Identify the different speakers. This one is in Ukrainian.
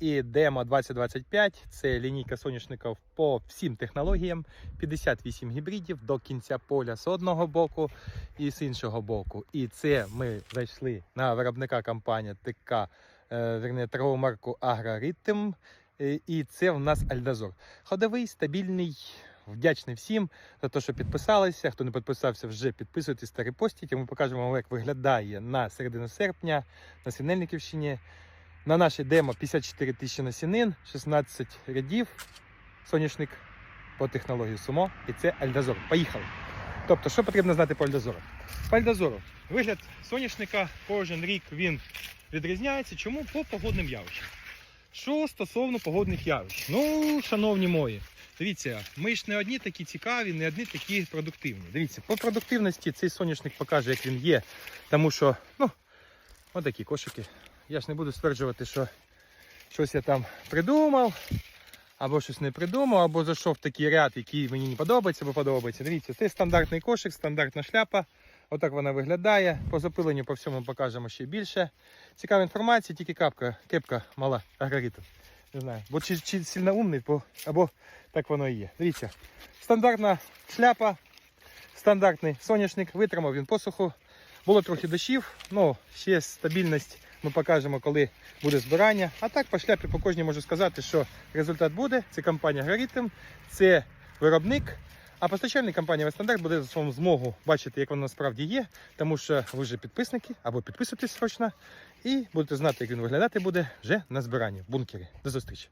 Speaker 1: і Демо 2025 це лінійка соняшників по всім технологіям. 58 гібридів до кінця поля з одного боку і з іншого боку. І це ми зайшли на виробника компанії ТК, е, верні, торгову марку Агроритм. Е, І це в нас Альдазор. Ходовий, стабільний, вдячний всім за те, що підписалися. Хто не підписався, вже підписуйтесь та репостіть. Ми покажемо вам, як виглядає на середину серпня на Синельниківщині. На нашій демо 54 тисячі насінин, 16 рядів, соняшник по технології Сумо. І це Альдазор. Поїхали. Тобто, що потрібно знати по Альдазору? По Альдазору вигляд соняшника кожен рік він відрізняється. Чому? По погодним явищам. Що стосовно погодних явищ? Ну, шановні мої, дивіться, ми ж не одні такі цікаві, не одні такі продуктивні. Дивіться, по продуктивності цей соняшник покаже, як він є. Тому що, ну, отакі кошики. Я ж не буду стверджувати, що щось я там придумав, або щось не придумав, або зайшов в такий ряд, який мені не подобається, або подобається. Дивіться, це стандартний кошик, стандартна шляпа. Отак вона виглядає. По запиленню по всьому покажемо ще більше. Цікава інформація, тільки капка, кепка мала аграриту. Не знаю. Бо чи, чи сильно умний, бо, або так воно і є. Дивіться, стандартна шляпа, стандартний соняшник, витримав він посуху. Було трохи дощів, ну ще стабільність ми покажемо, коли буде збирання. А так по шляпі по кожній можу сказати, що результат буде. Це компанія Граритм, це виробник. А постачальник компанії Вестандарт буде за свою змогу бачити, як воно насправді є, тому що ви вже підписники або підписуйтесь срочно і будете знати, як він виглядати буде вже на збиранні в бункері. До зустрічі!